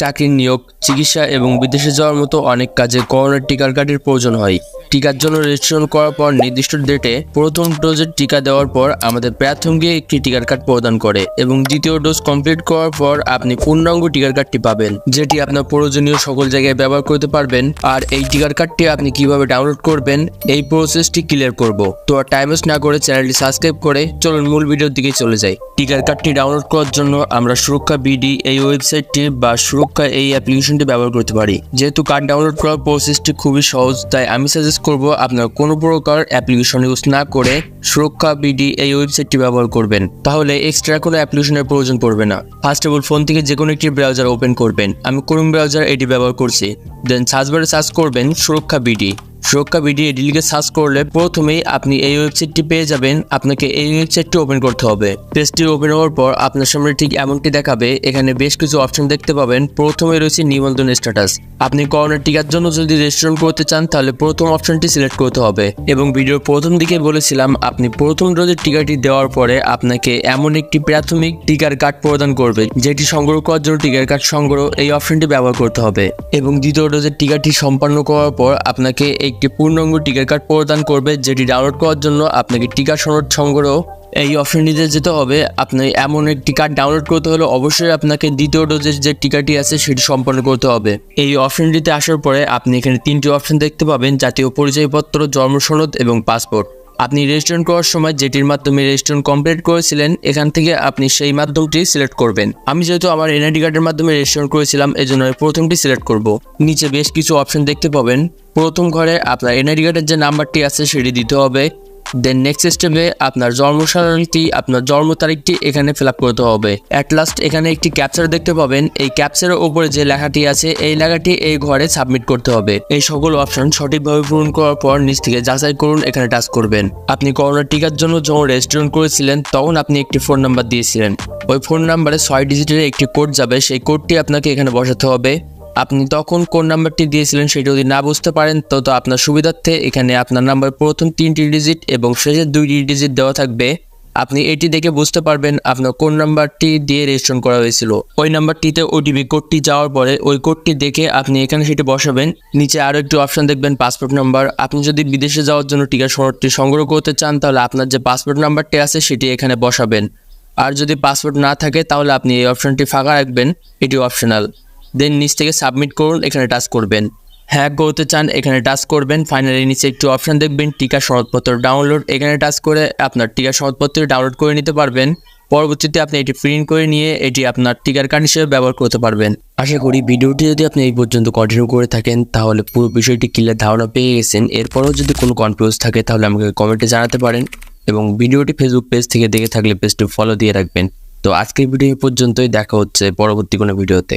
চাকরির নিয়োগ, চিকিৎসা এবং বিদেশে যাওয়ার মতো অনেক কাজে করোনার টিকার কার্ডের প্রয়োজন হয়। টিকার জন্য রেজিস্ট্রেশন করার পর নির্দিষ্ট ডেটে প্রথম ডোজের টিকা দেওয়ার পর আমাদের প্রাথমিক একটি টিকার কার্ড প্রদান করে এবং দ্বিতীয় ডোজ কমপ্লিট করার পর আপনি পূর্ণাঙ্গ টিকার কার্ডটি পাবেন, যেটি আপনার প্রয়োজনীয় সকল জায়গায় ব্যবহার করতে পারবেন। আর এই টিকার কার্ডটি আপনি কীভাবে ডাউনলোড করবেন, এই প্রসেসটি ক্লিয়ার করব। তো আর টাইম ওয়েস্ট না করে চ্যানেলটি সাবস্ক্রাইব করে চলুন মূল ভিডিওর দিকে চলে যাই। টিকার কার্ডটি ডাউনলোড করার জন্য আমরা সুরক্ষা বিডি এই ওয়েবসাইটটি বা সুরক্ষা এই অ্যাপ্লিকেশনটি ব্যবহার করতে পারি। যেহেতু কার্ড ডাউনলোড করার প্রসেসটি খুবই সহজ, তাই আমি সাজেস্ট করব আপনার কোনো প্রকার অ্যাপ্লিকেশন ইউজ না করে সুরক্ষা বিডি এই ওয়েবসাইটটি ব্যবহার করবেন। তাহলে এক্সট্রা কোনো অ্যাপ্লিকেশনের প্রয়োজন পড়বে না। ফার্স্ট অফ অল ফোন থেকে যে কোনো একটি ব্রাউজার ওপেন করবেন। আমি ক্রোম ব্রাউজার এটি ব্যবহার করছি। দেন সার্চ বারে সার্চ করবেন সুরক্ষা বিডি। সুরক্ষা এটি লিখে সার্চ করলে প্রথমেই আপনি এই ওয়েবসাইটটি পেয়ে যাবেন। আপনাকে এই ওয়েবসাইটটি ওপেন করতে হবে। পেজটি ওপেন হওয়ার পর আপনার সামনে ঠিক এমনটি দেখাবে। এখানে বেশ কিছু অপশন দেখতে পাবেন। প্রথমে রয়েছে নিবন্ধন স্ট্যাটাস আপনি করোনার টিকার জন্য যদি রেজিস্ট্রেশন করতে চান, তাহলে প্রথম অপশনটি সিলেক্ট করতে হবে। এবং ভিডিওর প্রথম দিকে বলেছিলাম, আপনি প্রথম ডোজের টিকাটি দেওয়ার পরে আপনাকে এমন একটি প্রাথমিক টিকার কার্ড প্রদান করবে, যেটি সংগ্রহ করার জন্য টিকার কার্ড সংগ্রহ এই অপশনটি ব্যবহার করতে হবে। এবং দ্বিতীয় ডোজের টিকাটি সম্পন্ন করার পর আপনাকে একটি পূর্ণাঙ্গ টিকার কার্ড প্রদান করবে, যেটি ডাউনলোড করার জন্য আপনাকে টিকা সনদ সংগ্রহ এই অপশনটিতে যেতে হবে। আপনি এমন একটি কার্ড ডাউনলোড করতে হলে অবশ্যই আপনাকে দ্বিতীয় ডোজের যে টিকাটি আছে, সেটি সম্পন্ন করতে হবে। এই অপশনটিতে আসার পরে আপনি এখানে তিনটি অপশন দেখতে পাবেন, জাতীয় পরিচয়পত্র, জন্ম সনদ এবং পাসপোর্ট আপনি রেজিস্ট্রেশন করার সময় যেটির মাধ্যমে রেজিস্ট্রেশন কমপ্লিট করেছিলেন, এখান থেকে আপনি সেই মাধ্যমটি সিলেক্ট করবেন। আমি যেহেতু আমার এনআইডি কার্ডের মাধ্যমে রেজিস্ট্রেশন করেছিলাম, এজন্য আমি প্রথমটি সিলেক্ট করব। নিচে বেশ কিছু অপশন দেখতে পাবেন। প্রথম ঘরে আপনার এনআইডি কার্ডের যে নাম্বারটি আছে, সেটি দিতে হবে। দেন নেক্সট স্টেপে আপনার জন্ম সালটি আপনার জন্ম তারিখটি এখানে ফিল করতে হবে। অ্যাট লাস্ট এখানে একটি ক্যাপচার দেখতে পাবেন। এই ক্যাপচারের উপরে যে লেখাটি আছে, এই লেখাটি এই ঘরে সাবমিট করতে হবে। এই সকল অপশন সঠিকভাবে পূরণ করার পর নিচ থেকে যাচাই করুন, এখানে টাচ করবেন। আপনি করোনা টিকার জন্য যখন রেজিস্ট্রেশন করেছিলেন, তখন আপনি একটি ফোন নাম্বার দিয়েছিলেন। ওই ফোন নাম্বারে ছয় ডিজিটের একটি কোড যাবে। সেই কোডটি আপনাকে এখানে বসাতে হবে। আপনি তখন কোন নাম্বারটি দিয়েছিলেন সেটি যদি না বুঝতে পারেন, তো তো আপনার সুবিধার্থে এখানে আপনার নাম্বার প্রথম তিনটি ডিজিট এবং শেষের দুইটি ডিজিট দেওয়া থাকবে। আপনি এটি দেখে বুঝতে পারবেন আপনার কোন নাম্বারটি দিয়ে রেজিস্ট্রেশন করা হয়েছিল। ওই নাম্বারটিতে ওটিপি কোডটি যাওয়ার পরে ওই কোডটি দেখে আপনি এখানে সেটি বসাবেন। নিচে আরও একটি অপশন দেখবেন পাসপোর্ট নাম্বার আপনি যদি বিদেশে যাওয়ার জন্য টিকা সনদটি সংগ্রহ করতে চান, তাহলে আপনার যে পাসপোর্ট নাম্বারটি আছে সেটি এখানে বসাবেন। আর যদি পাসপোর্ট না থাকে, তাহলে আপনি এই অপশনটি ফাঁকা রাখবেন। এটি অপশনাল দেন নিচ থেকে সাবমিট করুন, এখানে টাচ করবেন। হ্যাঁ করতে চান, এখানে টাচ করবেন। ফাইনালি নিচে একটু অপশন দেখবেন, টিকা সনদপত্র ডাউনলোড এখানে টাচ করে আপনার টিকা সনদপত্র ডাউনলোড করে নিতে পারবেন। পরবর্তীতে আপনি এটি প্রিন্ট করে নিয়ে এটি আপনার টিকার কার্ড হিসেবে ব্যবহার করতে পারবেন। আশা করি ভিডিওটি যদি আপনি এই পর্যন্ত কন্টিনিউ করে থাকেন, তাহলে পুরো বিষয়টি ক্লিয়ার ধারণা পেয়ে গেছেন। এরপরেও যদি কোনো কনফিউজ থাকে, তাহলে আমাকে কমেন্টে জানাতে পারেন এবং ভিডিওটি ফেসবুক পেজ থেকে দেখে থাকলে পেজটি ফলো দিয়ে রাখবেন। তো আজকের ভিডিও পর্যন্তই, দেখা হচ্ছে পরবর্তী কোনো ভিডিওতে